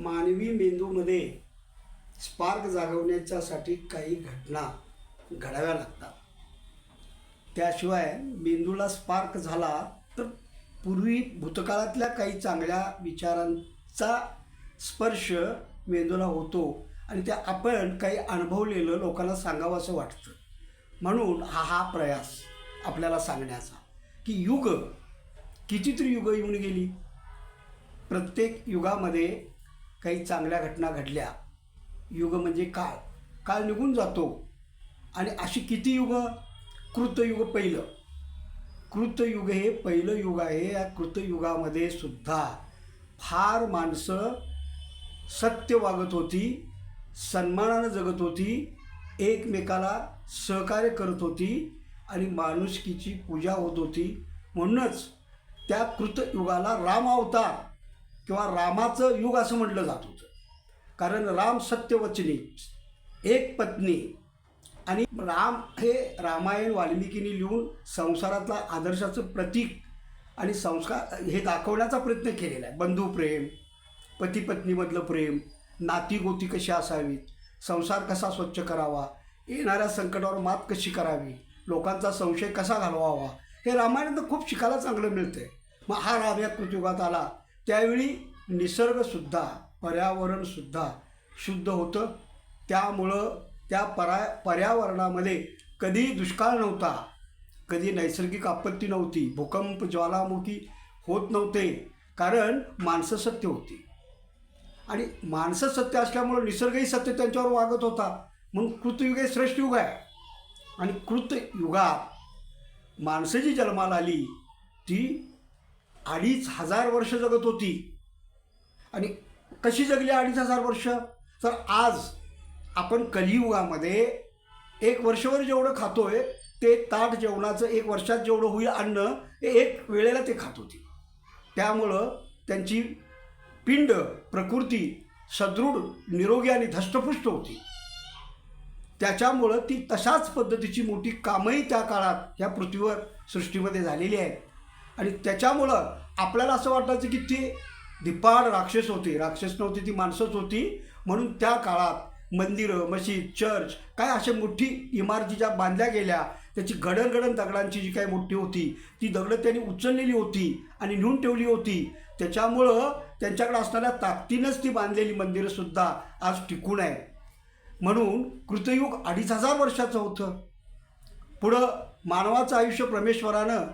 मानवी मेंदूमध्ये स्पार्क जागवण्याच्यासाठी काही घटना घडाव्या लागतात. त्याशिवाय मेंदूला स्पार्क झाला तर पूर्वी भूतकाळातल्या काही चांगल्या विचारांचा स्पर्श मेंदूला होतो आणि त्या आपण काही अनुभवलेलं लोकांना सांगावं असं वाटतं. म्हणून हा हा प्रयास आपल्याला सांगण्याचा की युग कितीतरी युग येऊन गेली. प्रत्येक युगामध्ये काही चांगल्या घटना घडल्या. युग म्हणजे काळ. काळ निघून जातो. आणि अशी किती युग? कृतयुग पहिलं. कृतयुग हे पहिलं युग आहे. या कृतयुगामध्ये सुद्धा फार माणसं सत्य वागत होती सन्मानानं जगत होती एकमेकाला सहकार्य करत होती आणि माणुसकीची पूजा होत होती. म्हणूनच त्या कृतयुगाला राम अवतार किंवा रामाचं युग असं म्हटलं जात होतं. कारण राम सत्यवचनी एक पत्नी आणि राम हे रामायण वाल्मिकीने लिहून संसारातला आदर्शाचं प्रतीक आणि संस्कार हे दाखवण्याचा प्रयत्न केलेला आहे. बंधुप्रेम पती पत्नीमधलं प्रेम नाती गोती कशी असावीत संसार कसा स्वच्छ करावा येणाऱ्या संकटावर मात कशी करावी लोकांचा संशय कसा घालवावा हे रामायणात खूप शिकायला चांगलं मिळतंय. मग हा राम या कृतयुगात आला. त्यावेळी निसर्गसुद्धा पर्यावरणसुद्धा शुद्ध होतं. त्यामुळं त्या परा पर्यावरणामध्ये कधी दुष्काळ नव्हता कधी नैसर्गिक आपत्ती नव्हती भूकंप ज्वालामुखी होत नव्हते कारण माणसं सत्य होती. आणि माणसं सत्य असल्यामुळं निसर्गही सत्य त्यांच्यावर वागत होता. म्हणून कृतयुग हे श्रेष्ठ युग आहे. आणि कृतयुगात माणसं जी जन्माला आली ती अडीच हजार वर्ष जगत होती. आणि कशी जगली अडीच हजार वर्ष? तर आज आपण कलियुगामध्ये एक वर्षभर जेवढं खातोय ते ताट जेवणाचं एक वर्षात जेवढं होईल अन्न हे एक वेळेला ते खात होती. त्यामुळं त्यांची पिंड प्रकृती सदृढ निरोगी आणि धष्टपुष्ट होती. त्याच्यामुळं ती तशाच पद्धतीची मोठी कामही त्या काळात ह्या पृथ्वीवर सृष्टीमध्ये झालेली आहेत. आणि त्याच्यामुळं आपल्याला असं वाटायचं की ती दिपाड राक्षस होती राक्षस नव्हती ती माणसंच होती. म्हणून त्या काळात मंदिरं मशीद चर्च काय अशा मोठी इमारती ज्या बांधल्या गेल्या त्याची गडणगडण दगडांची जी काही मोठी होती ती दगडं त्यांनी उचललेली होती आणि नेऊन ठेवली होती. त्याच्यामुळं त्यांच्याकडे असणाऱ्या ताकदीनंच ती बांधलेली मंदिरंसुद्धा आज टिकून आहे म्हणून कृतयुग अडीच हजार वर्षाचं होतं. पुढं मानवाचं आयुष्य परमेश्वरानं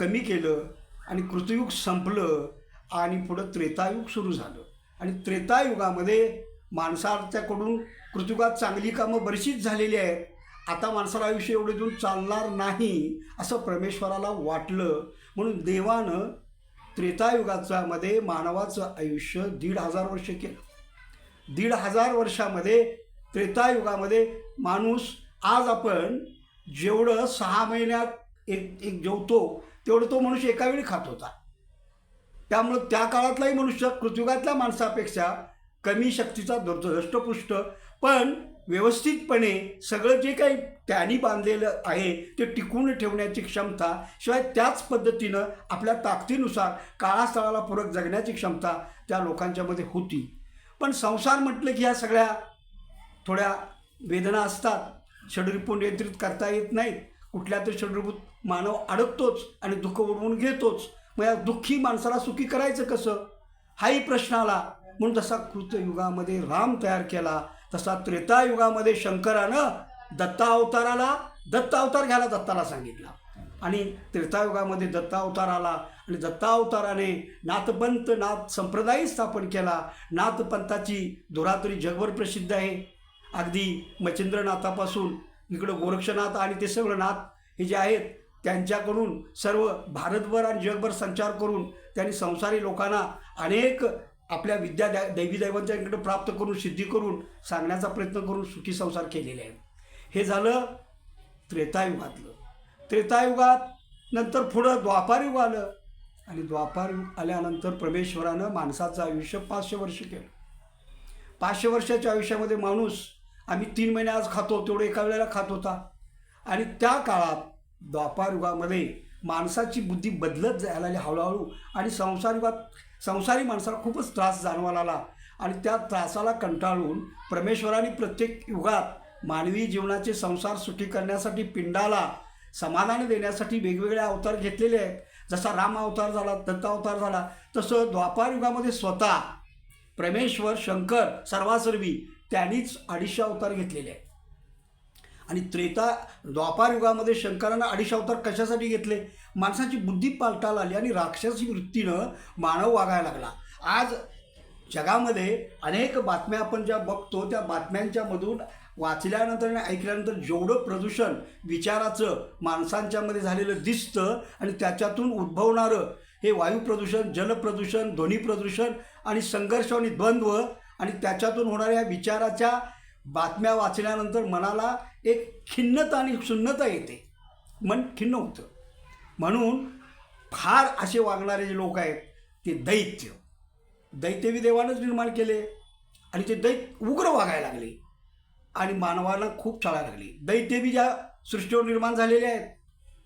कमी केलं आणि कृतयुग संपलं आणि पुढं त्रेतायुग सुरू झालं. आणि त्रेतायुगामध्ये माणसाच्याकडून कृतयुगात चांगली कामं बरीचशीच झालेली आहेत. आता माणसाला आयुष्य एवढे देऊन चालणार नाही असं परमेश्वराला वाटलं. म्हणून देवानं त्रेतायुगाच्यामध्ये मानवाचं आयुष्य दीड हजार वर्ष केलं. दीड हजार वर्षामध्ये त्रेतायुगामध्ये माणूस आज आपण जेवढं सहा महिन्यात एक एक जेवतो तेवढं तो मनुष्य एका वेळी खात होता. त्यामुळं त्या काळातलाही मनुष्य कृतयुगातल्या माणसापेक्षा कमी शक्तीचा दष्टपुष्ट. पण व्यवस्थितपणे सगळं जे काही त्यांनी बांधलेलं आहे ते टिकून ठेवण्याची क्षमता शिवाय त्याच पद्धतीनं आपल्या ताकदीनुसार काळास्थळाला पूरक जगण्याची क्षमता त्या लोकांच्यामध्ये होती. पण संसार म्हटलं की ह्या सगळ्या थोड्या वेदना असतात. षडरिपू नियंत्रित करता येत नाहीत. कुठल्या तरी षडरिपूत मानव अडकतोच आणि दुःख उडवून घेतोच. मग या दुःखी माणसाला सुखी करायचं कसं? हाही प्रश्न आला. म्हणून तसा कृतयुगामध्ये राम तयार केला. तसा त्रेतायुगामध्ये शंकरानं दत्ता अवताराला दत्त अवतार घ्यायला दत्ताला सांगितला. आणि त्रेतायुगामध्ये दत्ता अवतार आला. आणि दत्ता अवताराने नाथपंत नाथ संप्रदाय स्थापन केला. नाथपंथाची दुरातरी जगभर प्रसिद्ध आहे. अगदी मच्छिंद्रनाथापासून इकडं गोरक्षनाथ आणि ते सगळं नाथ हे जे आहेत त्यांच्याकडून सर्व भारतभर आणि जगभर संचार करून त्यांनी संसारी लोकांना अनेक आपल्या विद्या दै दैवी दैवांच्याकडे प्राप्त करून सिद्धी करून सांगण्याचा प्रयत्न करून सुखी संसार केलेले आहे हे झालं त्रेतायुगातलं. त्रेतायुगात नंतर पुढं द्वापारयुग आलं आणि द्वापारयुग आल्यानंतर परमेश्वरानं माणसाचं आयुष्य पाचशे वर्ष केलं. पाचशे वर्षाच्या आयुष्यामध्ये माणूस आम्ही तीन महिने आज खातो तेवढं एका वेळेला खात होता. आणि त्या काळात द्वापारयुगामध्ये माणसाची बुद्धी बदलत जायला लागली हळूहळू. आणि संसारयुगात संसारी माणसाला खूपच त्रास जाणवा लागला. आणि त्या त्रासाला कंटाळून परमेश्वराने प्रत्येक युगात मानवी जीवनाचे संसार सुखी करण्यासाठी पिंडाला समाधान देण्यासाठी वेगवेगळे अवतार घेतलेले आहेत. जसा राम अवतार झाला दत्तावतार झाला तसं द्वापार युगामध्ये स्वतः परमेश्वर शंकर सर्वासर्वी त्यांनीच अडीचशे अवतार घेतलेले आहेत. आणि त्रेता द्वापार युगामध्ये शंकरानं अडीचशे अवतार कशासाठी घेतले? माणसाची बुद्धी पालटाला आली आणि राक्षसी वृत्तीनं मानव वागायला लागला. आज जगामध्ये अनेक बातम्या आपण ज्या बघतो त्या बातम्यांच्यामधून वाचल्यानंतर आणि ऐकल्यानंतर जेवढं प्रदूषण विचाराचं माणसांच्यामध्ये झालेलं दिसतं आणि त्याच्यातून उद्भवणारं हे वायू प्रदूषण जलप्रदूषण ध्वनी प्रदूषण आणि संघर्ष आणि द्वंद्व आणि त्याच्यातून होणाऱ्या विचाराच्या बातम्या वाचल्यानंतर मनाला एक खिन्नता आणि सुन्नता येते. मन खिन्न होतं. म्हणून फार असे वागणारे जे लोक आहेत ते दैत्य. दैत्यवी देवानंच निर्माण केले. आणि ते दैत उग्र वागायला लागले. आणि मानवाला खूप चाळा लागली. दैत्यवी ज्या सृष्टीवर निर्माण झालेले आहेत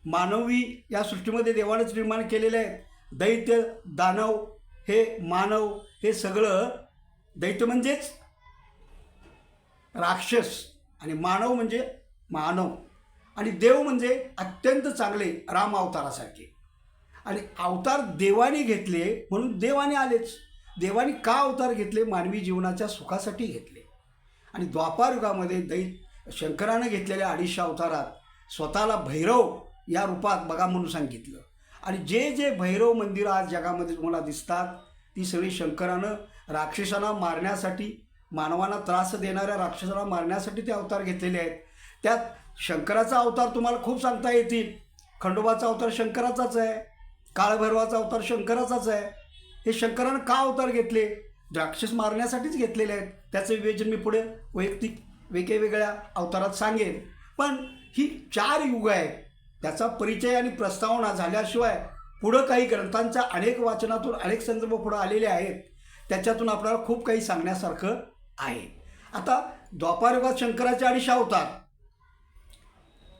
मानवी या सृष्टीमध्ये देवानंच निर्माण केलेले आहेत. दैत्य दानव हे मानव हे सगळं दैत्य म्हणजेच राक्षस आणि मानव म्हणजे मानव आणि देव म्हणजे अत्यंत चांगले राम अवतारासारखे. आणि अवतार देवाने घेतले म्हणून देवाने आलेच. देवाने का अवतार घेतले? मानवी जीवनाच्या सुखासाठी घेतले. आणि द्वापार युगामध्ये दै शंकरानं घेतलेल्या अडीचशे अवतारात स्वतःला भैरव या रूपात बघा म्हणून सांगितलं. आणि जे जे भैरव मंदिरं आज जगामध्ये तुम्हाला दिसतात ती सगळी शंकरानं राक्षसांना मारण्यासाठी मानवांना त्रास देणाऱ्या राक्षसाला मारण्यासाठी ते अवतार घेतलेले आहेत. त्यात शंकराचा अवतार तुम्हाला खूप सांगता येतील. खंडोबाचा अवतार शंकराचाच आहे. काळभैरवाचा अवतार शंकराचाच आहे. हे शंकरानं का अवतार घेतले? राक्षस मारण्यासाठीच घेतलेले आहेत. त्याचं विवेचन मी पुढे वैयक्तिक वेगवेगळ्या अवतारात सांगेन. पण ही चार युग आहेत. त्याचा परिचय आणि प्रस्तावना झाल्याशिवाय पुढं काही ग्रंथांच्या अनेक वाचनातून अनेक संदर्भ पुढं आलेले आहेत. त्याच्यातून आपल्याला खूप काही सांगण्यासारखं आहे. आता द्वापारयुगात शंकराचे अडीचशे अवतार.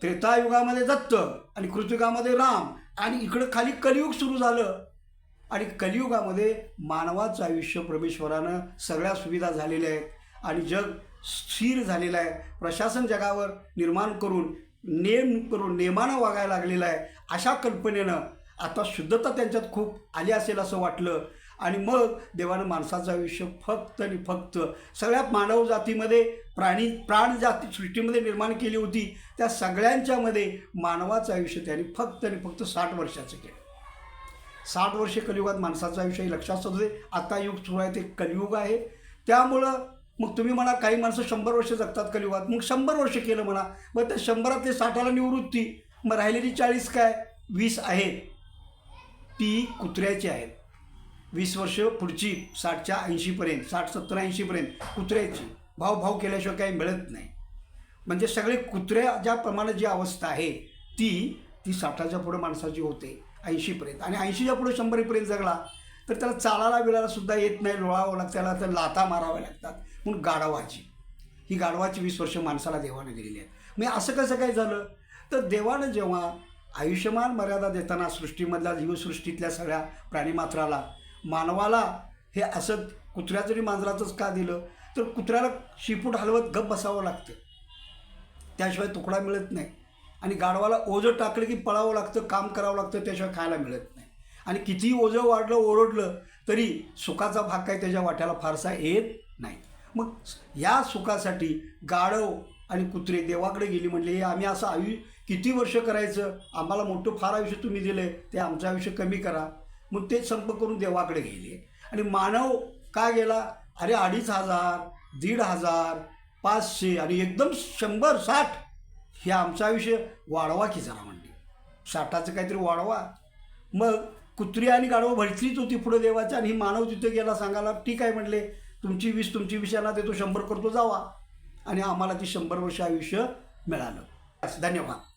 त्रेतायुगामध्ये दत्त आणि कृतयुगामध्ये राम आणि इकडं खाली कलियुग सुरू झालं. आणि कलियुगामध्ये मानवाचं आयुष्य परमेश्वरानं सगळ्या सुविधा झालेल्या आहेत आणि जग स्थिर झालेलं आहे. प्रशासन जगावर निर्माण करून नेम करून नेमानं वागायला लागलेलं आहे अशा कल्पनेनं आता शुद्धता त्यांच्यात खूप आली असेल असं वाटलं. आणि मग देवानं माणसाचं आयुष्य फक्त आणि फक्त सगळ्या मानव जातीमध्ये प्राणी प्राण जाती सृष्टीमध्ये निर्माण केली होती. त्या सगळ्यांच्यामध्ये मानवाचं आयुष्य त्याने फक्त आणि फक्त साठ वर्षाचं केलं. साठ वर्षे कलियुगात माणसाचं आयुष्य हे लक्षात सुरू दे आता युग सुरू आहे ते कलियुग आहे. त्यामुळं मग तुम्ही म्हणा काही माणसं शंभर वर्ष जगतात कलियुगात. मग शंभर वर्ष केलं म्हणा मग त्या शंभरातले साठाला निवृत्ती. मग राहिलेली चाळीस काय? वीस आहेत. ती कुत्र्याची आहेत. वीस वर्ष पुढची साठच्या ऐंशीपर्यंत साठ सत्तर ऐंशीपर्यंत कुत्र्याची भाव भाव केल्याशिवाय काही मिळत नाही. म्हणजे सगळे कुत्र्या ज्या प्रमाणे जी अवस्था आहे ती ती साठाच्या पुढं माणसाची होते ऐंशीपर्यंत. आणि ऐंशीच्या पुढे शंभरीपर्यंत जगला तर त्याला चालायला बिलायला सुद्धा येत नाही लोळावं लागतं त्याला तर लाता माराव्या लागतात. म्हणून गाढवाची. ही गाढवाची वीस वर्ष माणसाला देवाने दिलेली आहेत. मग असं कसं काय झालं? तर देवानं जेव्हा आयुष्यमान मर्यादा देताना सृष्टीमधल्या जीवसृष्टीतल्या सगळ्या प्राणीमात्राला मानवाला हे असं कुत्र्या जरी मांजराचंच का दिलं तर कुत्र्याला शिपूट हलवत गप बसावं लागतं. त्याशिवाय तुकडा मिळत नाही. आणि गाढवाला ओझं टाकलं की पळावं लागतं काम करावं लागतं त्याशिवाय खायला मिळत नाही. आणि कितीही ओझं वाढलं ओरडलं तरी सुखाचा भाग काही त्याच्या वाट्याला फारसा येत नाही. मग या सुखासाठी गाढव आणि कुत्रे देवाकडे गेली म्हणले "हे आम्ही असं आयु किती वर्ष करायचं? आम्हाला मोठं फार आयुष्य तुम्ही दिलं आहे ते आमचं आयुष्य कमी करा. मग ते संप करून देवाकडे गेले. आणि मानव का गेला? अरे अडीच हजार दीड हजार पाचशे आणि एकदम शंभर साठ हे आमचं आयुष्य वाढवा की जरा म्हणले साठाचं काहीतरी वाढवा. मग कुत्री आणि गाढवं भरतीच होती पुढे देवाच्या आणि ही मानव तिथे गेला सांगायला ठीक आहे म्हटले तुमची वीस तुमची वीस यांना देतो शंभर करतो जावा. आणि आम्हाला ती शंभर वर्ष आयुष्य मिळालं. धन्यवाद.